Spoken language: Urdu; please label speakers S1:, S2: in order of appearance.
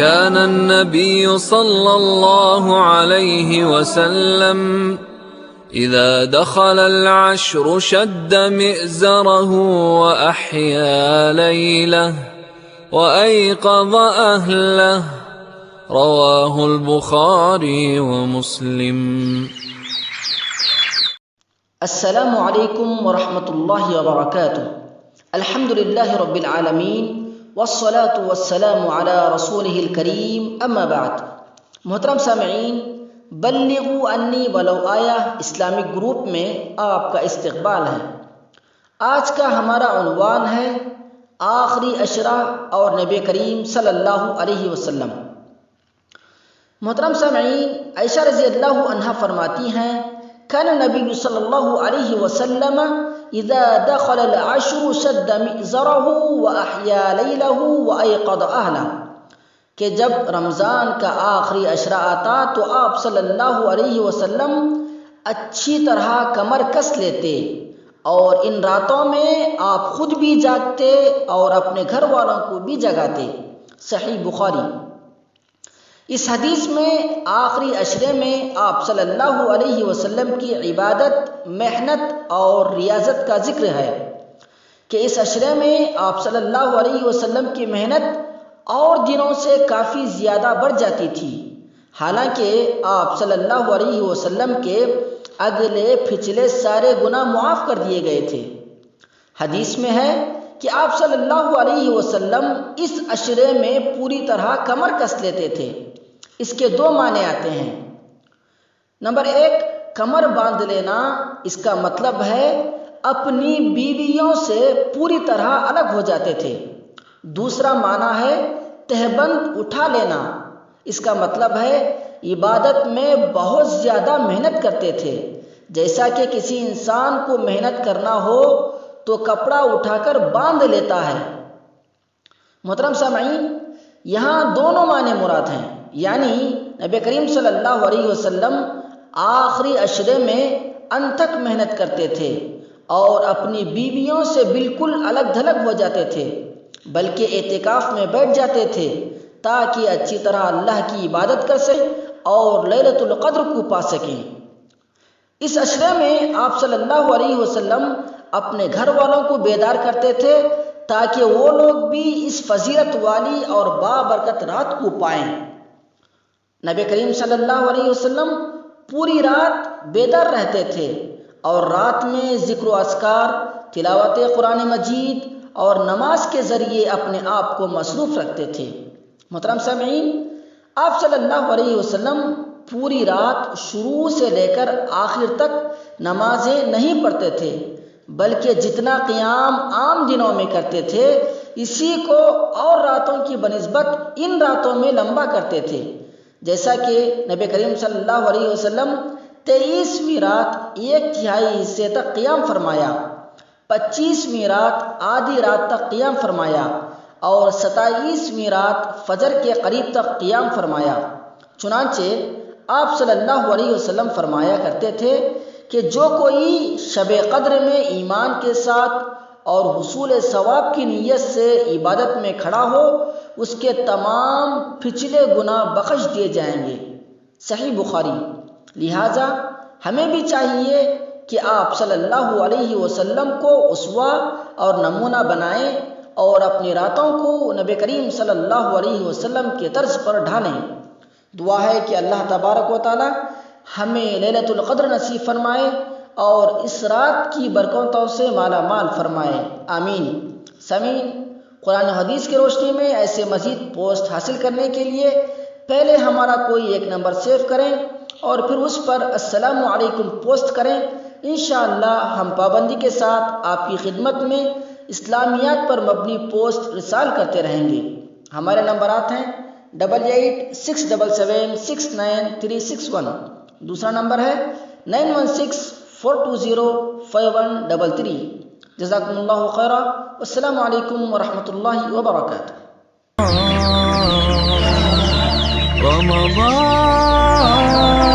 S1: كان النبي صلى الله عليه وسلم إذا دخل العشر شد مئزره وأحيا ليله وأيقظ أهله. رواه البخاري ومسلم.
S2: السلام علیکم ورحمۃ اللہ وبرکاتہ الحمد للہ رب العالمین والصلاة والسلام على رسوله الکریم اما بعد. محترم سامعین بلغوا انی ولو آیا اسلامک گروپ میں آپ کا استقبال ہے۔ آج کا ہمارا عنوان ہے آخری اشرا اور نبی کریم صلی اللہ علیہ وسلم۔ محترم سامعین، عائشہ رضی اللہ عنہ فرماتی ہیں كان النبي صلى الله عليه وسلم إذا دخل العشر شد مئزره وأحيا ليله وأيقظ أهله. کہ جب رمضان کا آخری اشرا آتا تو آپ صلی اللہ علیہ وسلم اچھی طرح کمر کس لیتے اور ان راتوں میں آپ خود بھی جاگتے اور اپنے گھر والوں کو بھی جگاتے. صحیح بخاری. اس حدیث میں آخری اشرے میں آپ صلی اللہ علیہ وسلم کی عبادت، محنت اور ریاضت کا ذکر ہے کہ اس اشرے میں آپ صلی اللہ علیہ وسلم کی محنت اور دنوں سے کافی زیادہ بڑھ جاتی تھی۔ حالانکہ آپ صلی اللہ علیہ وسلم کے اگلے پچھلے سارے گناہ معاف کر دیے گئے تھے۔ حدیث میں ہے کہ آپ صلی اللہ علیہ وسلم اس اشرے میں پوری طرح کمر کس لیتے تھے۔ اس کے دو معنی آتے ہیں۔ نمبر ایک، کمر باندھ لینا اس کا مطلب ہے اپنی بیویوں سے پوری طرح الگ ہو جاتے تھے۔ دوسرا معنی ہے تہبند اٹھا لینا، اس کا مطلب ہے عبادت میں بہت زیادہ محنت کرتے تھے۔ جیسا کہ کسی انسان کو محنت کرنا ہو تو کپڑا اٹھا کر باندھ لیتا ہے۔ محترم سامعین، یہاں دونوں معنی مراد ہیں۔ یعنی نبی کریم صلی اللہ علیہ وسلم آخری اشرے میں انتھک محنت کرتے تھے اور اپنی بیویوں سے بالکل الگ دھلگ ہو جاتے تھے، بلکہ اعتکاف میں بیٹھ جاتے تھے تاکہ اچھی طرح اللہ کی عبادت کر سکیں اور لیلت القدر کو پا سکیں۔ اس اشرے میں آپ صلی اللہ علیہ وسلم اپنے گھر والوں کو بیدار کرتے تھے تاکہ وہ لوگ بھی اس فضیلت والی اور بابرکت رات کو پائیں۔ نبی کریم صلی اللہ علیہ وسلم پوری رات بیدار رہتے تھے اور رات میں ذکر و اذکار، تلاوت قرآن مجید اور نماز کے ذریعے اپنے آپ کو مصروف رکھتے تھے۔ محترم سامعین، آپ صلی اللہ علیہ وسلم پوری رات شروع سے لے کر آخر تک نمازیں نہیں پڑھتے تھے، بلکہ جتنا قیام عام دنوں میں کرتے تھے، اسی کو اور راتوں کی بنسبت ان راتوں میں لمبا کرتے تھے۔ جیسا کہ نبی کریم صلی اللہ علیہ وسلم تیئیسویں رات ایک تہائی حصے تک قیام فرمایا، پچیسویں رات آدھی رات تک قیام فرمایا، اور ستائیسویں رات فجر کے قریب تک قیام فرمایا۔ چنانچہ آپ صلی اللہ علیہ وسلم فرمایا کرتے تھے کہ جو کوئی شب قدر میں ایمان کے ساتھ اور حصول ثواب کی نیت سے عبادت میں کھڑا ہو، اس کے تمام پچھلے گناہ بخش دیے جائیں گے۔ صحیح بخاری۔ لہٰذا ہمیں بھی چاہیے کہ آپ صلی اللہ علیہ وسلم کو اسوا اور نمونہ بنائیں اور اپنی راتوں کو نبی کریم صلی اللہ علیہ وسلم کے طرز پر ڈھالیں دعا ہے کہ اللہ تبارک و تعالی ہمیں للت القدر نصیب فرمائے اور اس رات کی برکتوں سے مالا مال فرمائے۔ آمین۔ سمین۔ قرآن حدیث کی روشنی میں ایسے مزید پوسٹ حاصل کرنے کے لیے پہلے ہمارا کوئی ایک نمبر سیو کریں اور پھر اس پر السلام علیکم پوسٹ کریں۔ انشاءاللہ ہم پابندی کے ساتھ آپ کی خدمت میں اسلامیات پر مبنی پوسٹ رسال کرتے رہیں گے۔ ہمارے نمبرات ہیں double eight six double seven six nine three six one. دوسرا نمبر ہے nine one six four two zero five one double three جزاکم اللہ خیرہ السلام علیکم ورحمۃ اللہ وبرکاتہ
S1: رمضان أهلا رمضان رمضان